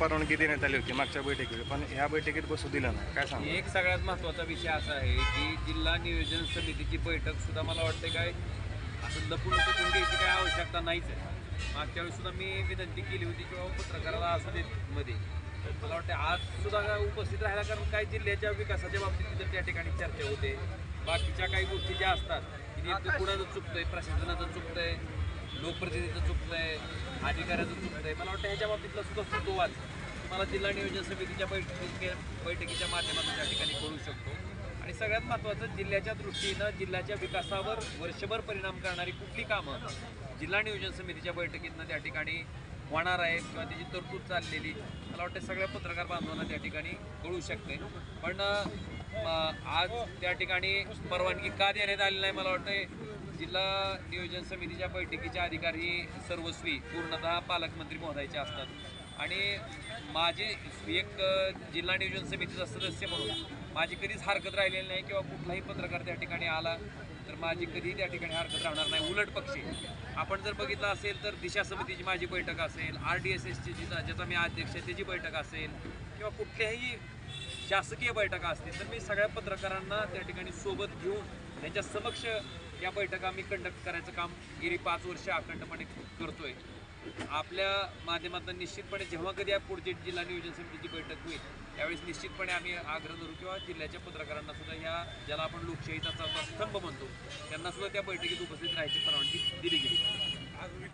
परवानगी देण्यात आली होती मागच्या बैठकीत पण ह्या बैठकीत बसू दिलं नाही. काय सांग? एक सगळ्यात महत्त्वाचा विषय असा आहे की जिल्हा नियोजन समितीची बैठक सुद्धा मला वाटते काय असं लपून चुकून घ्यायची काय आवश्यकता नाहीच आहे. मागच्या वेळेस सुद्धा मी विनंती केली होती किंवा पत्रकाराला असं देत मध्ये. तर मला वाटतं आज सुद्धा काय उपस्थित राहायला कारण काय जिल्ह्याच्या विकासाच्या बाबतीत तिथं त्या ठिकाणी चर्चा होते. बाकीच्या काही गोष्टी ज्या असतात की कुणाचं चुकतंय प्रशासनाचं चुकतंय लोकप्रतिनिधीचं चुकतंय अधिकाऱ्याचं चुकतंय. मला वाटतं ह्याच्या बाबतीतला सुद्धा सुतोवाद मला जिल्हा नियोजन समितीच्या बैठकी बैठकीच्या माध्यमातून त्या ठिकाणी कळू शकतो. आणि सगळ्यात महत्त्वाचं जिल्ह्याच्या दृष्टीनं जिल्ह्याच्या विकासावर वर्षभर परिणाम करणारी कुठली कामं जिल्हा नियोजन समितीच्या बैठकीतनं त्या ठिकाणी होणार आहेत किंवा त्याची तरतूद चाललेली मला वाटतं सगळ्या पत्रकार बांधवांना त्या ठिकाणी कळू शकते. पण आज त्या ठिकाणी परवानगी का देण्यात आली नाही मला वाटतं जिल्हा नियोजन समितीच्या बैठकीचे अधिकारी सर्वस्वी पूर्णतः पालकमंत्री महोदयाचे असतात. आणि माझे एक जिल्हा नियोजन समितीचा सदस्य म्हणून माझी कधीच हरकत राहिलेली नाही किंवा कुठलाही पत्रकार त्या ठिकाणी आला तर माझी कधीही त्या ठिकाणी हरकत राहणार नाही. उलट पक्षी. आपण जर बघितलं असेल तर दिशा समितीची माझी बैठक असेल आर डी एस एसची जी ज्याचा मी अध्यक्ष आहे त्याची बैठक असेल किंवा कुठल्याही शासकीय बैठका असतील तर मी सगळ्या पत्रकारांना त्या ठिकाणी सोबत घेऊन त्यांच्या समक्ष या बैठका मी कंडक्ट करायचं काम गेली पाच वर्ष अखंडपणे करतोय. आपल्या माध्यमातून निश्चितपणे जेव्हा कधी या पुढची जिल्हा नियोजन समितीची बैठक होईल त्यावेळेस निश्चितपणे आम्ही आग्रह धरू किंवा जिल्ह्याच्या पत्रकारांना सुद्धा ह्या ज्याला आपण लोकशाहीचा स्तंभ म्हणतो त्यांना सुद्धा त्या बैठकीत उपस्थित राहायची परवानगी दिली गेली.